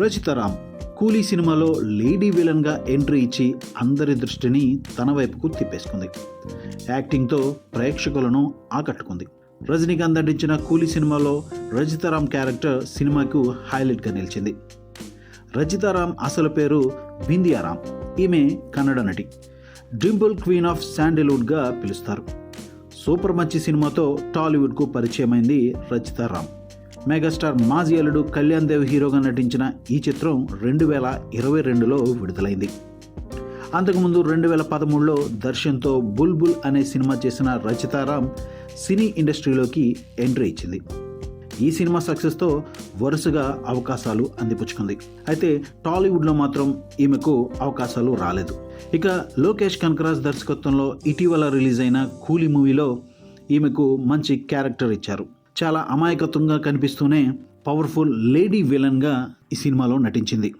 రచితారామ్ కూలీ సినిమాలో లేడీ విలన్గా ఎంట్రీ ఇచ్చి అందరి దృష్టిని తన వైపుకు తిప్పేసుకుంది. యాక్టింగ్తో ప్రేక్షకులను ఆకట్టుకుంది. రజనీకాంత్ నటించిన కూలీ సినిమాలో రజితారాం క్యారెక్టర్ సినిమాకు హైలైట్గా నిలిచింది. రజితారాం అసలు పేరు బిందియారాం ఈమె కన్నడ నటి. డింపుల్ క్వీన్ ఆఫ్ శాండిల్వుడ్గా పిలుస్తారు. సూపర్ మంచి సినిమాతో టాలీవుడ్కు పరిచయమైంది రచితారామ్ మెగాస్టార్ మాజీ అల్లుడు కళ్యాణ్ దేవ్ హీరోగా నటించిన ఈ చిత్రం రెండు వేల ఇరవై రెండులో విడుదలైంది. అంతకుముందు రెండు వేల పదమూడులో దర్శన్తో బుల్బుల్ అనే సినిమా చేసిన రచితారామ్ సినీ ఇండస్ట్రీలోకి ఎంట్రీ ఇచ్చింది. ఈ సినిమా సక్సెస్తో వరుసగా అవకాశాలు అందిపుచ్చుకుంది. అయితే టాలీవుడ్లో మాత్రం ఈమెకు అవకాశాలు రాలేదు. ఇక లోకేష్ కనకరాజ్ దర్శకత్వంలో ఇటీవల రిలీజ్ అయిన కూలీ మూవీలో ఈమెకు మంచి క్యారెక్టర్ ఇచ్చారు. చాలా అమాయకత్వంగా కనిపిస్తూనే పవర్ఫుల్ లేడీ విలన్గా ఈ సినిమాలో నటించింది.